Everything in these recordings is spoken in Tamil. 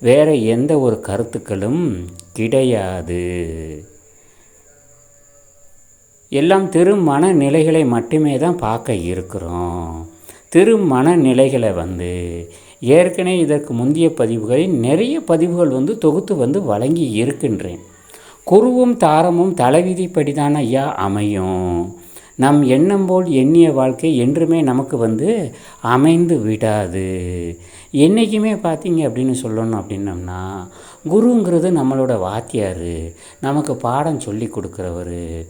வேறு எந்த ஒரு கருத்துக்களும் கிடையாது. எல்லாம் திருமண நிலைகளை மட்டுமே தான் பார்க்க இருக்கிறோம். திருமண நிலைகளை வந்து ஏற்கனவே இதற்கு முந்தைய பதிவுகளில் நிறைய பதிவுகள் வந்து தொகுத்து வந்து வழங்கி இருக்கின்றேன். குருவும் தாரமும் தலைவிதிப்படிதான் ஐயா அமையும். நம் எண்ணம் போல் எண்ணிய வாழ்க்கை என்றுமே நமக்கு வந்து அமைந்து விடாது. என்றைக்குமே பார்த்தீங்க அப்படின்னு சொல்லணும் அப்படின்னம்னா குருங்கிறது நம்மளோட வாத்தியார். நமக்கு பாடம் சொல்லி கொடுக்குறவர்.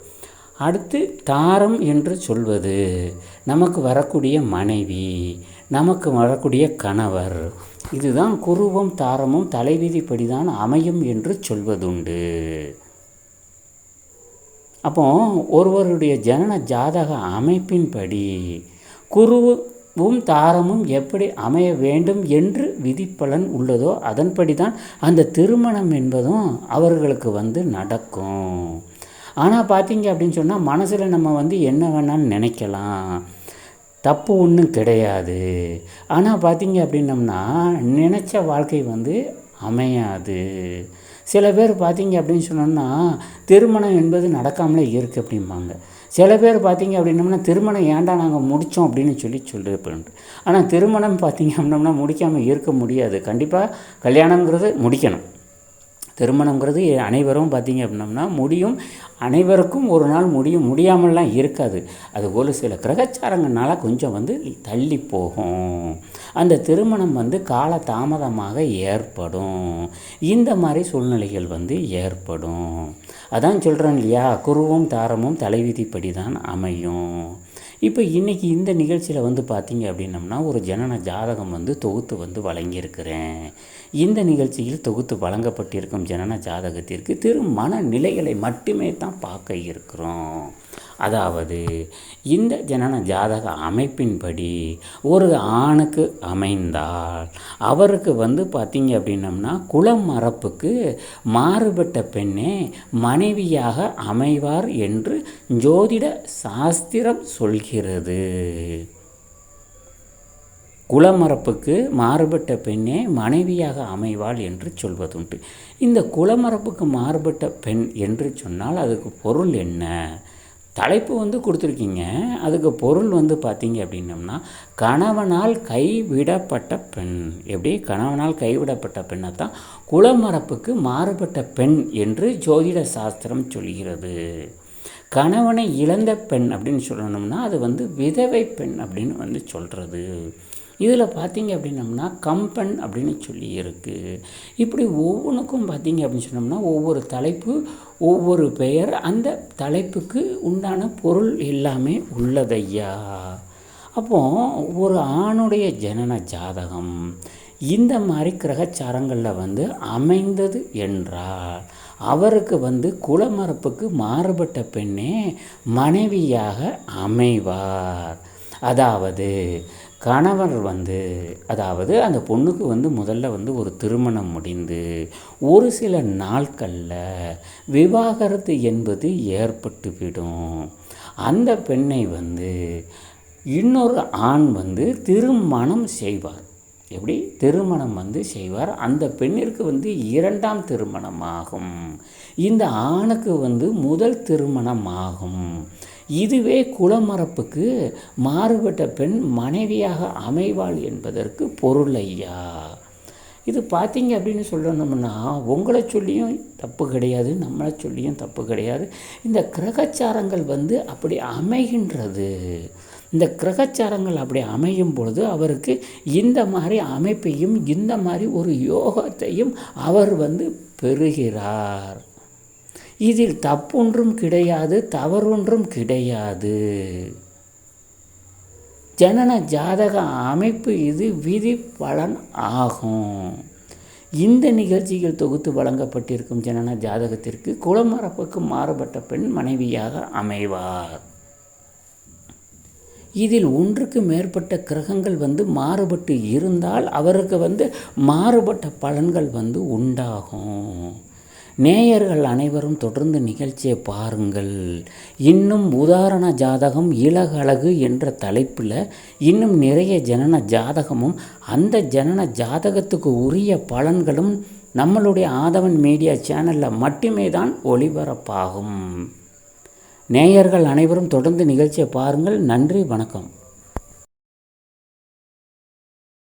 அடுத்து தாரம் என்று சொல்வது. நமக்கு வரக்கூடிய மனைவி. நமக்கு வரக்கூடிய கணவர். இதுதான் குருவும் தாரமும் தலைவிதிப்படி தான் அமையும் என்று சொல்வதுண்டு. அப்போது ஒருவருடைய ஜனன ஜாதக அமைப்பின்படி குருவும் தாரமும் எப்படி அமைய வேண்டும் என்று விதிப்பலன் உள்ளதோ அதன்படி தான் அந்த திருமணம் என்பதும் அவர்களுக்கு வந்து நடக்கும். ஆனால் பார்த்தீங்க அப்படின்னு சொன்னால் மனசில் நம்ம வந்து என்ன வேணாலும் நினைக்கலாம். தப்பு ஒன்றும் கிடையாது. ஆனால் பார்த்தீங்க அப்படின்னம்னா நினச்ச வாழ்க்கை வந்து அமையாது. சில பேர் பார்த்தீங்க அப்படின்னு சொன்னோம்னா திருமணம் என்பது நடக்காமலே இருக்குது அப்படிம்பாங்க. சில பேர் பார்த்தீங்க அப்படின்னம்னா திருமணம் ஏன்டா நாங்கள் முடித்தோம் அப்படின்னு சொல்லி சொல்லியிருப்பேன் ஆனால் திருமணம் பார்த்தீங்க அப்படின்னம்னா முடிக்காமல் இருக்க முடியாது. கண்டிப்பாக கல்யாணங்கிறது முடிக்கணும். திருமணங்கிறது அனைவரும் பார்த்திங்க அப்படின்னம்னா முடியும். அனைவருக்கும் ஒரு நாள் முடியும். முடியாமல்லாம் இருக்காது. அது ஒரு சில கிரகச்சாரங்கள்னால கொஞ்சம் வந்து தள்ளி போகும். அந்த திருமணம் வந்து கால தாமதமாக ஏற்படும். இந்த மாதிரி சூழ்நிலைகள் வந்து ஏற்படும். அதான் சொல்கிறேன் இல்லையா? குருவும் தாரமும் தலைவிதிப்படி தான் அமையும். இப்போ இன்றைக்கி இந்த நிகழ்ச்சியில் வந்து பார்த்திங்க அப்படின்னம்னா ஒரு ஜனன ஜாதகம் வந்து தொகுத்து வந்து வழங்கியிருக்கிறேன். இந்த நிகழ்ச்சியில் தொகுத்து வழங்கப்பட்டிருக்கும் ஜனன ஜாதகத்திற்கு திரு நிலைகளை மட்டுமே தான் பார்க்க இருக்கிறோம். அதாவது இந்த ஜனன ஜாதக அமைப்பின்படி ஒரு ஆணுக்கு அமைந்தால் அவருக்கு வந்து பார்த்திங்க அப்படின்னம்னா குலம் மரப்புக்கு மாறுபட்ட பெண்ணே மனைவியாக அமைவார் என்று ஜோதிட சாஸ்திரம் சொல்கிறது. குலமரப்புக்கு மாறுபட்ட பெண்ணே மனைவியாக அமைவாள் என்று சொல்வதுண்டு. இந்த குலமரப்புக்கு மாறுபட்ட பெண் என்று சொன்னால் அதுக்கு பொருள் என்ன? தலைப்பு வந்து கொடுத்துருக்கீங்க. அதுக்கு பொருள் வந்து பார்த்தீங்க அப்படின்னம்னா கணவனால் கைவிடப்பட்ட பெண். எப்படி? கணவனால் கைவிடப்பட்ட பெண்ணை தான் குலமரப்புக்கு மாறுபட்ட பெண் என்று ஜோதிட சாஸ்திரம் சொல்கிறது. கணவனை இழந்த பெண் அப்படின்னு சொல்லணும்னா அது வந்து விதவை பெண் அப்படின்னு வந்து சொல்கிறது இதில் பார்த்தீங்க அப்படின்னம்னா கம்பன் அப்படின்னு சொல்லி இருக்குது இப்படி ஒவ்வொன்றுக்கும் பார்த்தீங்க அப்படின்னு சொன்னோம்னா ஒவ்வொரு தலைப்பு ஒவ்வொரு பெயர் அந்த தலைப்புக்கு உண்டான பொருள் எல்லாமே உள்ளதையா? அப்போது ஒரு ஆணுடைய ஜனன ஜாதகம் இந்த மாதிரி கிரகச்சாரங்களில் வந்து அமைந்தது என்றால் அவருக்கு வந்து குலமரப்புக்கு மாறுபட்ட பெண்ணே மனைவியாக அமைவார். அதாவது கணவர் வந்து அதாவது அந்த பொண்ணுக்கு வந்து முதல்ல வந்து ஒரு திருமணம் முடிந்து ஒரு சில நாட்களில் விவாகரத்து என்பது ஏற்பட்டுவிடும் அந்த பெண்ணை வந்து இன்னொரு ஆண் வந்து திருமணம் செய்வார். எப்படி? திருமணம் வந்து செய்வார். அந்த பெண்ணிற்கு வந்து இரண்டாம் திருமணமாகும் இந்த ஆணுக்கு வந்து முதல் திருமணம் ஆகும். இதுவே குலமரப்புக்கு மாறுபட்ட பெண் மனைவியாக அமைவாள் என்பதற்கு பொருள் ஐயா இது பார்த்தீங்க அப்படின்னு சொல்லணும்னா உங்களை சொல்லியும் தப்பு கிடையாது நம்மளை சொல்லியும் தப்பு கிடையாது. இந்த கிரகச்சாரங்கள் வந்து அப்படி அமைகின்றது. இந்த கிரகச்சாரங்கள் அப்படி அமையும் பொழுது அவருக்கு இந்த மாதிரி அமைப்பையும் இந்த மாதிரி ஒரு யோகத்தையும் அவர் வந்து பெறுகிறார். இதில் தப்பொன்றும் கிடையாது தவறொன்றும் கிடையாது. ஜனன ஜாதக அமைப்பு இது விதி பலன் ஆகும். இந்த நிகழ்ச்சிகள் தொகுத்து வழங்கப்பட்டிருக்கும் ஜனன ஜாதகத்திற்கு குலமரப்புக்கு மாறுபட்ட பெண் மனைவியாக அமைவார். இதில் ஒன்றுக்கு மேற்பட்ட கிரகங்கள் வந்து மாறுபட்டு இருந்தால் அவருக்கு வந்து மாறுபட்ட பலன்கள் வந்து உண்டாகும். நேயர்கள் அனைவரும் தொடர்ந்து நிகழ்ச்சியை பாருங்கள். இன்னும் உதாரண ஜாதகம் இலகழகு என்ற தலைப்பில் இன்னும் நிறைய ஜனன ஜாதகமும் அந்த ஜனன ஜாதகத்துக்கு உரிய பலன்களும் நம்மளுடைய ஆதவன் மீடியா சேனலில் மட்டுமே தான் ஒளிபரப்பாகும். நேயர்கள் அனைவரும் தொடர்ந்து நிகழ்ச்சியை பாருங்கள். நன்றி வணக்கம்.